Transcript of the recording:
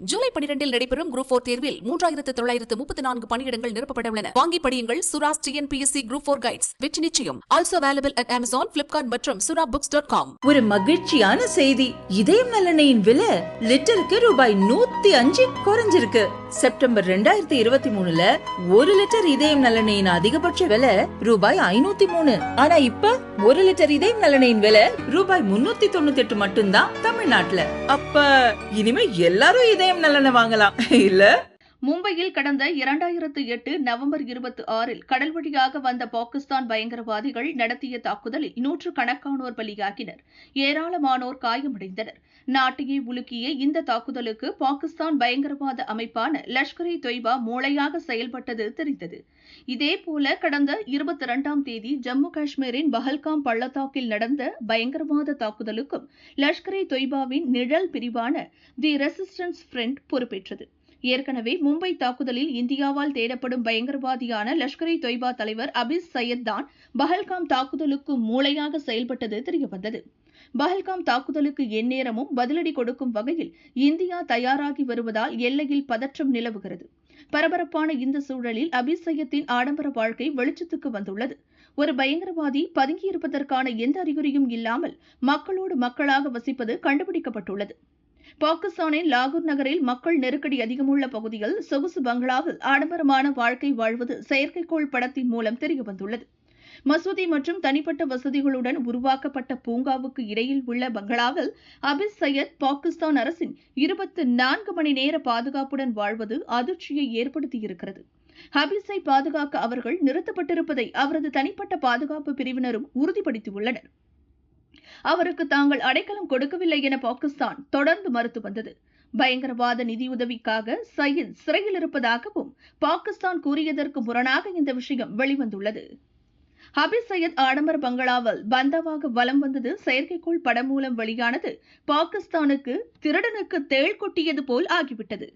ஜூலை பனிரெண்டில் நடைபெறும் group four தேர்வில் மூன்றாயிரத்து தொள்ளாயிரத்து முப்பத்தி நான்கு பணியிடங்கள் நிரப்பப்பட உள்ளன வாங்கி படியுங்கள் Sura's TNPSC group four guides வெற்றி நிச்சயம். Also available at Amazon Flipkart மற்றும் சுரா புக்ஸ் டாட் காம் ஒரு மகிழ்ச்சியான செய்தி. இதயம் நலனையின் விலை லிட்டருக்கு ரூபாய் நூத்தி அஞ்சு குறைஞ்சிருக்கு. செப்டம்பர் ரெண்டாயிரத்தி இருபத்தி மூணுல ஒரு லிட்டர் இதயம் நல்லெண்ணெயின் அதிகபட்ச விலை ரூபாய் ஐநூத்தி மூணு. ஆனா இப்ப ஒரு லிட்டர் இதயம் நல்லெண்ணெயின் விலை ரூபாய் முன்னூத்தி தொண்ணூத்தி எட்டு மட்டும்தான் தமிழ்நாட்டுல. அப்ப இனிமே எல்லாரும் இதயம் நல்லெண்ணெய் வாங்கலாம். இல்ல? மும்பையில் கடந்த இரண்டாயிரத்து எட்டு நவம்பர் இருபத்தி ஆறில் கடல் வழியாக வந்த பாகிஸ்தான் பயங்கரவாதிகள் நடத்திய தாக்குதலில் நூற்று கணக்கானோர் பலியாகினர். ஏராளமானோர் காயமடைந்தனர். நாட்டையே உலுக்கிய இந்த தாக்குதலுக்கு பாகிஸ்தான் பயங்கரவாத அமைப்பான லஷ்கர் இ தொய்பா மூளையாக செயல்பட்டது தெரிந்தது. இதேபோல கடந்த இருபத்தி இரண்டாம் தேதி ஜம்மு காஷ்மீரின் பஹல்காம் பள்ளத்தாக்கில் நடந்த பயங்கரவாத தாக்குதலுக்கும் லஷ்கர் இ தொய்பாவின் நிழல் பிரிவான தி ரெசிஸ்டன்ஸ் ஃப்ரண்ட் பொறுப்பேற்றது. ஏற்கனவே மும்பை தாக்குதலில் இந்தியாவால் தேடப்படும் பயங்கரவாதியான லஷ்கர் இ தொய்பா தலைவர் அபிஸ் சையத் தான் பஹல்காம் தாக்குதலுக்கு மூளையாக செயல்பட்டது தெரியவந்தது. பஹல்காம் தாக்குதலுக்கு எந்நேரமும் பதிலடி கொடுக்கும் வகையில் இந்தியா தயாராகி வருவதால் எல்லையில் பதற்றம் நிலவுகிறது. பரபரப்பான இந்த சூழலில் அபிஸ் ஆடம்பர வாழ்க்கை வெளிச்சத்துக்கு வந்துள்ளது. ஒரு பயங்கரவாதி பதுங்கியிருப்பதற்கான எந்த அறிகுறியும் இல்லாமல் மக்களோடு மக்களாக வசிப்பது கண்டுபிடிக்கப்பட்டுள்ளது. பாகிஸ்தானின் லாகூர் நகரில் மக்கள் நெருக்கடி அதிகமுள்ள பகுதியில் சொகுசு பங்களாவில் ஆடம்பரமான வாழ்க்கை வாழ்வது செயற்கைக்கோள் படத்தின் மூலம் தெரியவந்துள்ளது. மசூதி மற்றும் தனிப்பட்ட வசதிகளுடன் உருவாக்கப்பட்ட பூங்காவுக்கு இடையில் உள்ள பங்களாவில் அபிஸ் சையத் பாகிஸ்தான் அரசின் இருபத்தி நான்கு மணி நேர பாதுகாப்புடன் வாழ்வது அதிர்ச்சியை ஏற்படுத்தியிருக்கிறது. ஹபீஸை பாதுகாக்க அவர்கள் நிறுத்தப்பட்டிருப்பதை அவரது தனிப்பட்ட பாதுகாப்பு பிரிவினரும் உறுதிப்படுத்தியுள்ளனர். அவருக்கு தாங்கள் அடைக்கலம் கொடுக்கவில்லை என பாகிஸ்தான் தொடர்ந்து மறுத்து வந்தது. பயங்கரவாத நிதியுதவிக்காக சயீத் சிறையில் இருப்பதாகவும் பாகிஸ்தான் கூறியதற்கு முரணாக இந்த விஷயம் வெளிவந்துள்ளது. ஹபீஸ் சையத் ஆடம்பர பங்களாவில் பந்தாவாக வலம் வந்தது செயற்கைக்கோள் படம் மூலம் வெளியானது பாகிஸ்தானுக்கு திருடனுக்கு தேள் கொட்டியது போல் ஆகிவிட்டது.